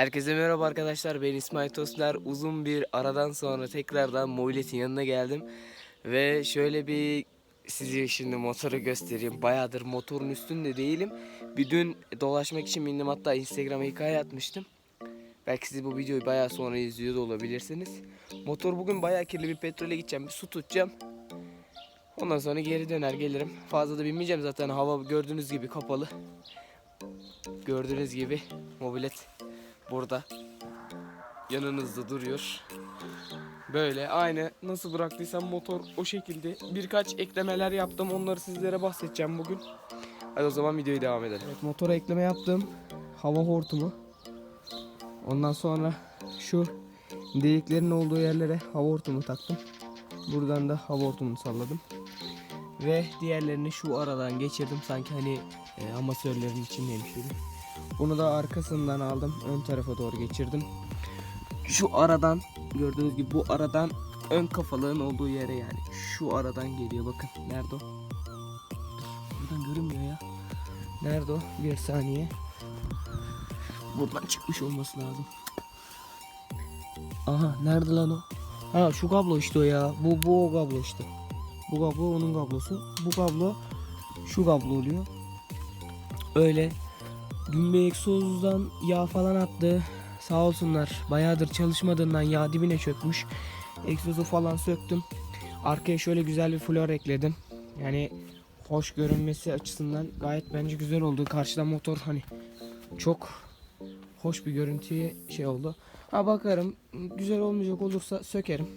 Herkese merhaba arkadaşlar ben İsmail Tosner uzun bir aradan sonra tekrardan mobiletin yanına geldim. Ve şöyle bir size şimdi motoru göstereyim. Bayağıdır motorun üstünde değilim. Bir dün dolaşmak için bindim hatta Instagram'a hikaye atmıştım. Belki siz bu videoyu bayağı sonra izliyor da olabilirsiniz. Motor bugün bayağı kirli bir petrole gideceğim bir su tutacağım. Ondan sonra geri döner gelirim. Fazla da binmeyeceğim zaten hava gördüğünüz gibi kapalı. Gördüğünüz gibi mobilet burada yanınızda duruyor. Böyle aynı nasıl bıraktıysam motor o şekilde birkaç eklemeler yaptım onları sizlere bahsedeceğim bugün. Hadi o zaman videoyu devam edelim. Evet, motora ekleme yaptım. Hava hortumu. Ondan sonra şu deliklerin olduğu yerlere hava hortumu taktım. Buradan da hava hortumunu salladım. Ve diğerlerini şu aradan geçirdim sanki hani e, amatörlerin içindeymiş gibi. Bunu da arkasından aldım. Ön tarafa doğru geçirdim. Şu aradan gördüğünüz gibi bu aradan ön kafalığın olduğu yere yani. Şu aradan geliyor bakın. Nerede o? Buradan görünmüyor ya. Nerede o? Bir saniye. Buradan çıkmış olması lazım. Aha nerede lan o? Ha şu kablo işte o ya. Bu bu o kablo işte. Bu kablo onun kablosu. Bu kablo şu kablo oluyor. Öyle Dün bir egzozdan yağ falan attı. Sağ olsunlar. Bayağıdır çalışmadığından yağ dibine çökmüş. Egzozu falan söktüm. Arkaya şöyle güzel bir flor ekledim. Yani hoş görünmesi açısından gayet bence güzel oldu. Karşıdan motor hani çok hoş bir görüntüye şey oldu. Ha bakarım güzel olmayacak olursa sökerim.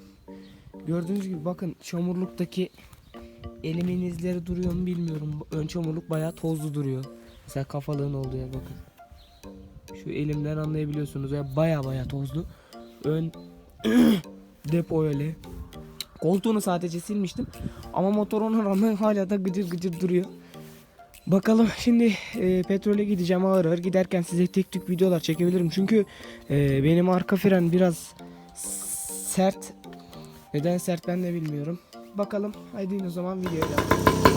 Gördüğünüz gibi bakın çamurluktaki elimin izleri duruyor mu bilmiyorum. Ön çamurluk bayağı tozlu duruyor. Mesela kafalığın olduğu yer bakın. Şu elimden anlayabiliyorsunuz ya baya baya tozlu. Ön depo öyle. Koltuğunu sadece silmiştim. Ama motor ona rağmen hala da gıcır gıcır duruyor. Bakalım şimdi e, petrole gideceğim ağır ağır giderken size tek tük videolar çekebilirim. Çünkü e, benim arka fren biraz sert. Neden sert ben de bilmiyorum. Bakalım haydi o zaman videoya devam.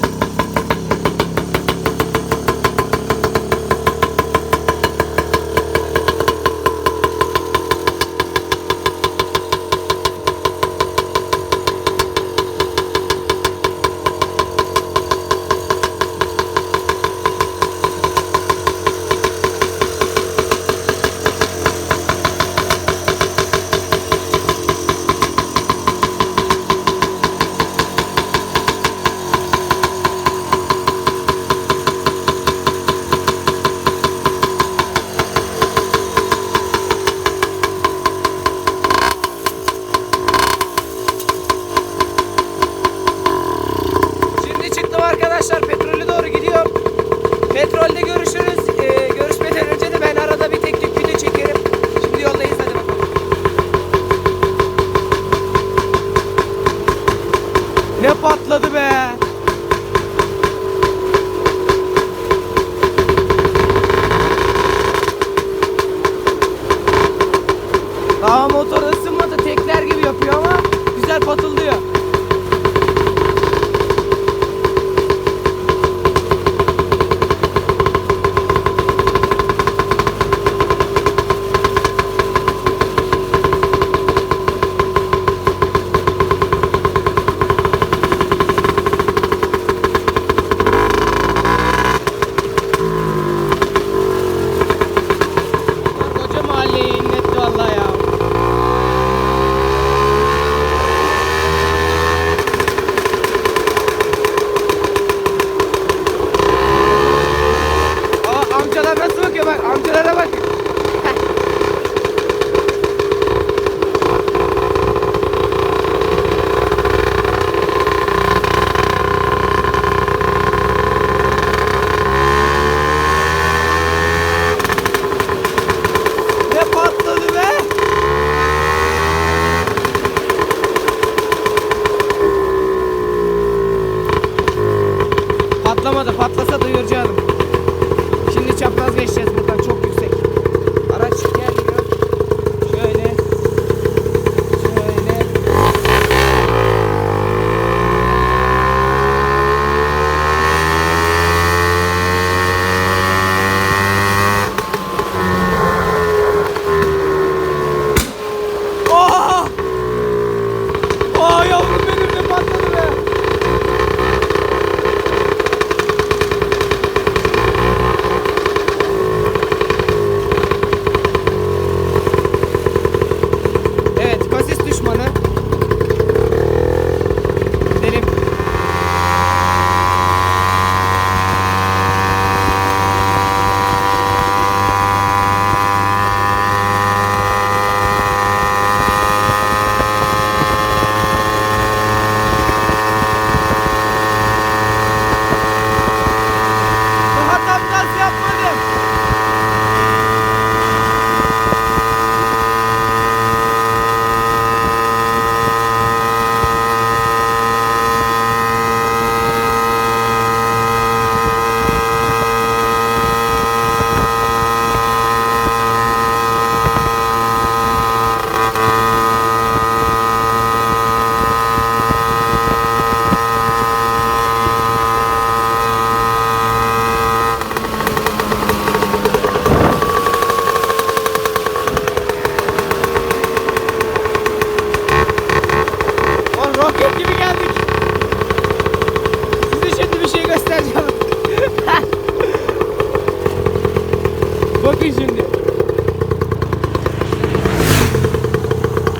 Patlasa duyuracağım. Şimdi çapraz geçeceğiz buradan. Çok yüksek. Araç gelmiyor. Şöyle. Şöyle.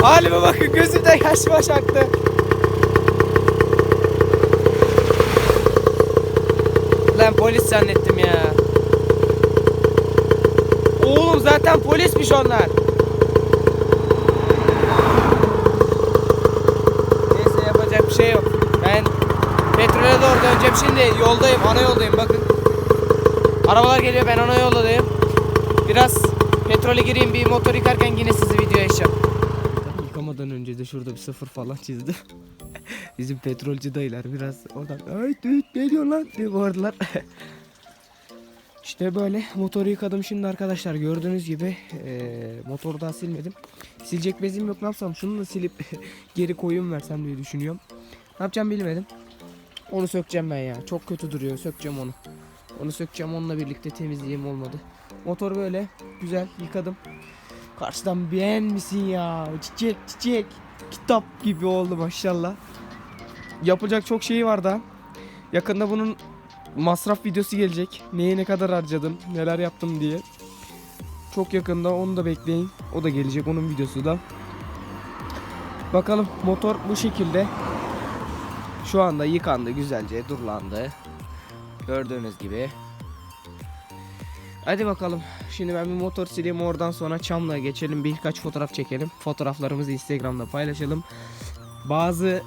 Halime bakın baş aktı. Lan polis zannettim ya. Oğlum zaten polismiş onlar. Neyse yapacak bir şey yok. Ben petrole doğru döneceğim şimdi. Yoldayım, ana yoldayım bakın. Arabalar geliyor ben ana yoldayım. Biraz petrole gireyim bir motor yıkarken yine sizi videoya açacağım. Şurada bir sıfır falan çizdim. Bizim petrolcü dayılar biraz oradan ay düt ne diyor lan diye bağırdılar. işte böyle motoru yıkadım şimdi arkadaşlar gördüğünüz gibi eee motoru daha silmedim. Silecek bezim yok ne yapsam şunu da silip geri koyun versem diye düşünüyorum. Ne yapacağım bilmedim. Onu sökeceğim ben ya. Çok kötü duruyor. Sökeceğim onu. Onu sökeceğim onunla birlikte temizleyeyim olmadı. Motor böyle güzel yıkadım. Karşıdan beğen misin ya? Çiçek çiçek. Kitap gibi oldu maşallah. Yapacak çok şey var da. Yakında bunun masraf videosu gelecek. Neye ne kadar harcadım, neler yaptım diye. Çok yakında onu da bekleyin. O da gelecek onun videosu da. Bakalım motor bu şekilde. Şu anda yıkandı güzelce durlandı. Gördüğünüz gibi. Hadi bakalım. Şimdi ben bir motor sileyim oradan sonra Çamlı'ya geçelim. Birkaç fotoğraf çekelim. Fotoğraflarımızı Instagram'da paylaşalım. Bazı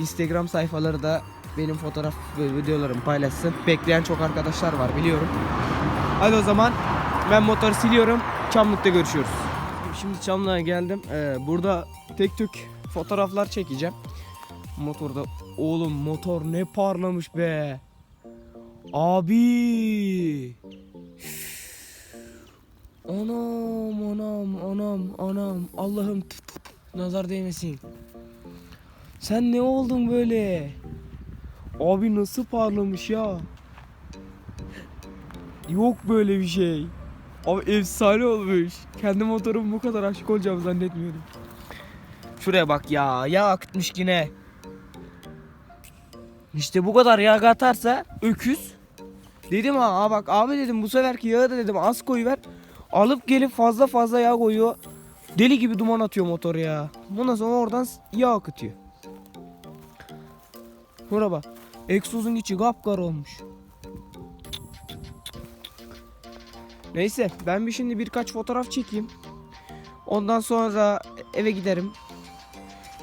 Instagram sayfaları da benim fotoğraf ve videolarımı paylaşsın. Bekleyen çok arkadaşlar var biliyorum. Hadi o zaman ben motoru siliyorum. Çamlık'ta görüşüyoruz. Şimdi Çamlık'a geldim. Ee, burada tek tük fotoğraflar çekeceğim. Motorda oğlum motor ne parlamış be. Abi. Anam anam anam anam Allah'ım nazar değmesin. Sen ne oldun böyle? Abi nasıl parlamış ya? Yok böyle bir şey. Abi efsane olmuş. Kendi motorum bu kadar aşık olacağımı zannetmiyordum. Şuraya bak ya. Yağ akıtmış yine. İşte bu kadar yağ atarsa öküz. Dedim ha aa bak abi dedim bu seferki yağı da dedim az koyuver. Alıp gelip fazla fazla yağ koyuyor. Deli gibi duman atıyor motor ya. Bundan sonra oradan yağ akıtıyor. Şura bak. Egzozun içi kapkara olmuş. Neyse ben bir şimdi birkaç fotoğraf çekeyim. Ondan sonra eve giderim.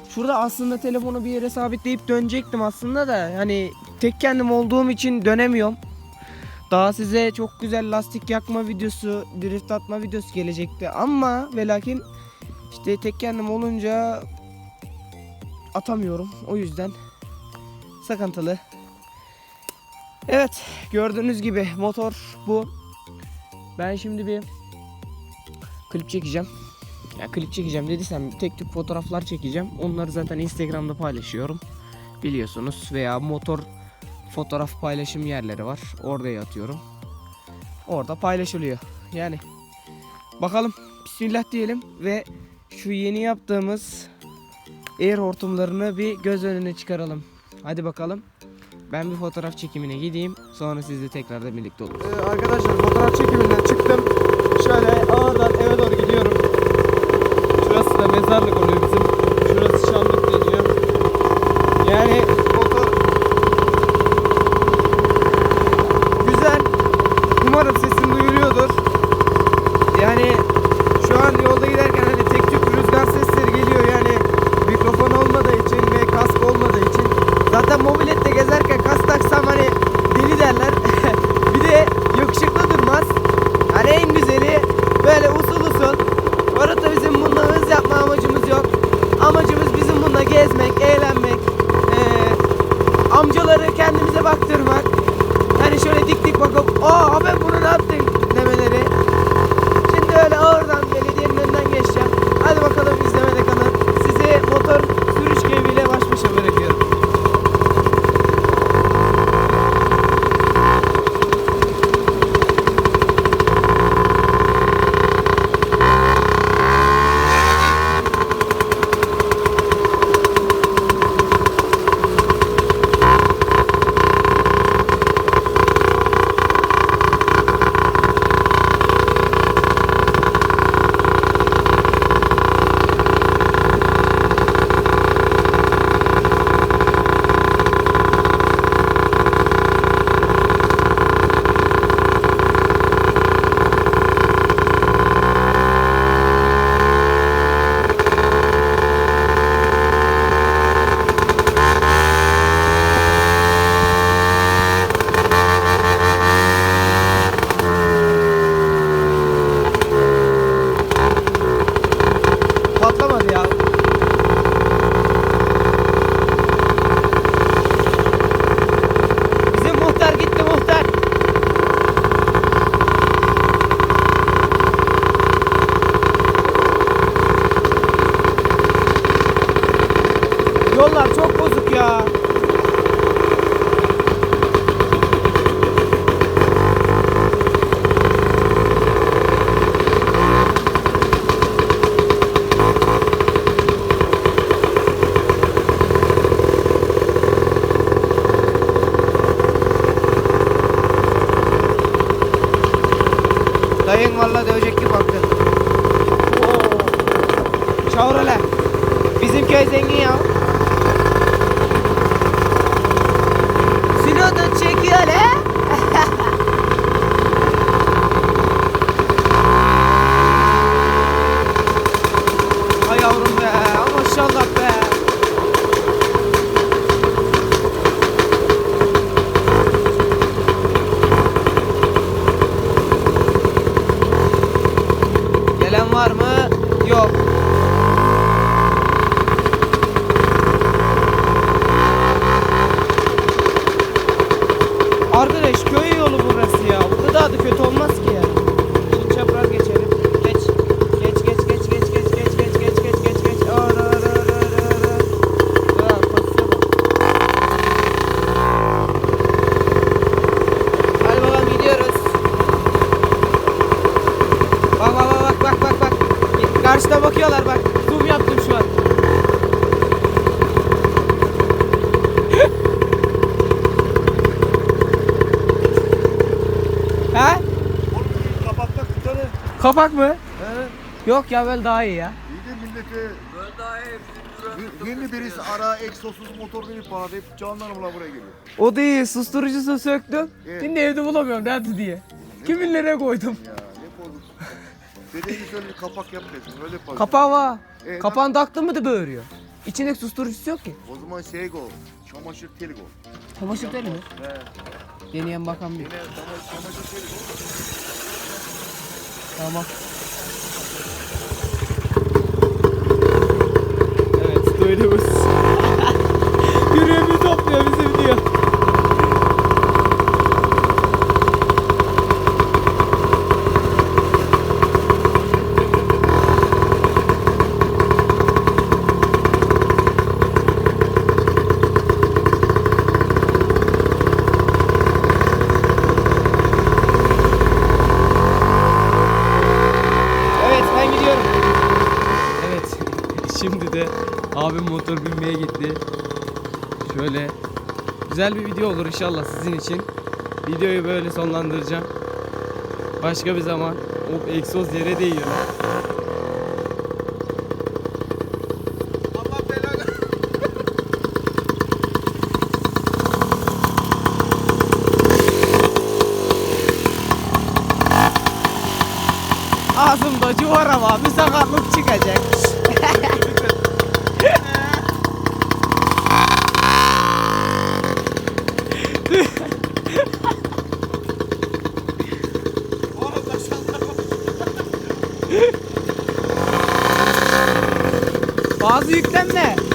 Şurada aslında telefonu bir yere sabitleyip dönecektim aslında da hani tek kendim olduğum için dönemiyorum. Daha size çok güzel lastik yakma videosu, drift atma videosu gelecekti ama ve lakin işte tek kendim olunca atamıyorum. O yüzden sıkıntılı. Evet gördüğünüz gibi motor bu. Ben şimdi bir klip çekeceğim. Ya klip çekeceğim dediysem tek tük fotoğraflar çekeceğim. Onları zaten Instagram'da paylaşıyorum. Biliyorsunuz veya motor fotoğraf paylaşım yerleri var. Orada atıyorum. Orada paylaşılıyor. Yani bakalım bismillah diyelim ve şu yeni yaptığımız air hortumlarını bir göz önüne çıkaralım. Hadi bakalım. Ben bir fotoğraf çekimine gideyim. Sonra sizle tekrardan birlikte oluruz. Ee, arkadaşlar Lauro Karşıda bakıyorlar bak. Zoom yaptım şu an. He? Kapakta tutarı. Kapak mı? Evet. Yok ya böyle daha iyi ya. İyi de millete bir- yeni birisi ara egzozsuz motor binip bana deyip canlarımla buraya geliyor. O değil susturucusu söktüm. Evet. Şimdi evde bulamıyorum nerede diye. Kimin nereye koydum? Ya. Dediğiniz öyle bir kapak yap desin. Öyle yapalım. Kapağı var. Evet, Kapağını taktın mı da böğürüyor. İçindeki susturucusu yok ki. O zaman şey go. Çamaşır teli go. Çamaşır teli mi? He. Deneyen bakan bir. Yine çamaşır, çamaşır teli go. Tamam. Evet duydunuz. Yüreğimi topluyor bizim diyor. Evet ben gidiyorum. Evet şimdi de abim motor binmeye gitti. Şöyle güzel bir video olur inşallah sizin için. Videoyu böyle sonlandıracağım. Başka bir zaman o egzoz yere değiyor. Ağzımda civara var bir sakatlık çıkacak. bilmem ne.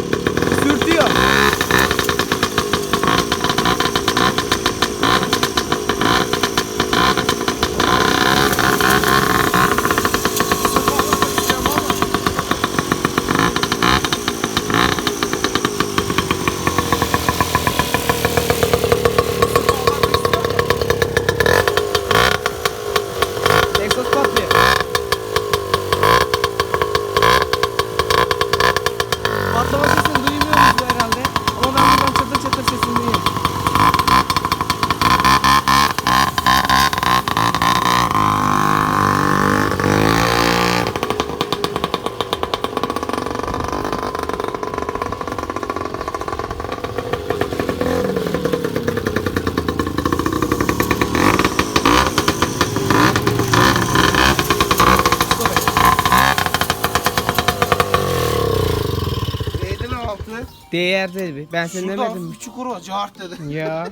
Değer dedi. Ben sen demedim mi? bir çukur var. Cart dedi. Ya.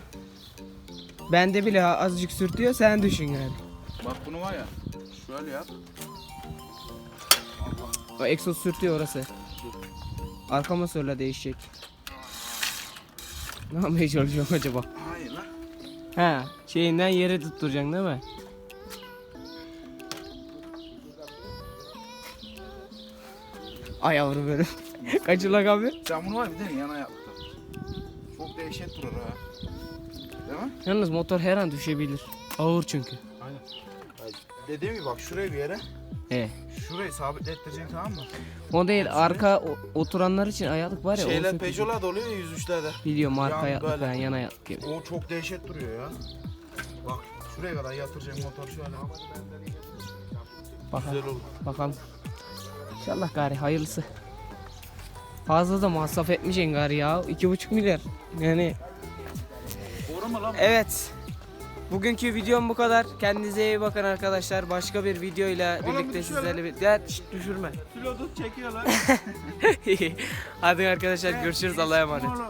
Bende bile azıcık sürtüyor sen düşün yani. Bak bunu var ya. Şöyle yap. O egzoz sürtüyor orası. Arka motorla değişecek. Ne yapmaya çalışıyorum acaba? Hayır lan. Ha, şeyinden yere tutturacaksın değil mi? Ay yavrum benim. Kaçılak abi. Sen bunu var ya bir de yana yaptın. Çok dehşet durur ha. Değil mi? Yalnız motor her an düşebilir. Ağır çünkü. Aynen. Dediğim gibi bak şuraya bir yere. He. Şurayı sabitlettireceksin tamam mı? O değil arka o- oturanlar için ayaklık var ya. o Şeyler sökücü. Peugeot'lar da oluyor ya 103'lerde. Biliyorum arka Yan ayaklık böyle. falan yan ayaklık gibi. O çok dehşet duruyor ya. Bak şuraya kadar yatıracaksın motor şöyle. Bakalım. Güzel olur. Bakalım. İnşallah gari hayırlısı. Fazla da masraf etmeyeceksin gari ya. iki buçuk milyar. Yani Doğru mu lan? evet. Bugünkü videom bu kadar. Kendinize iyi bakın arkadaşlar. Başka bir videoyla birlikte sizlerle bir... Ya, şşt, düşürme. Pilotu çekiyor lan. Hadi arkadaşlar görüşürüz. Allah'a emanet. Oğlum.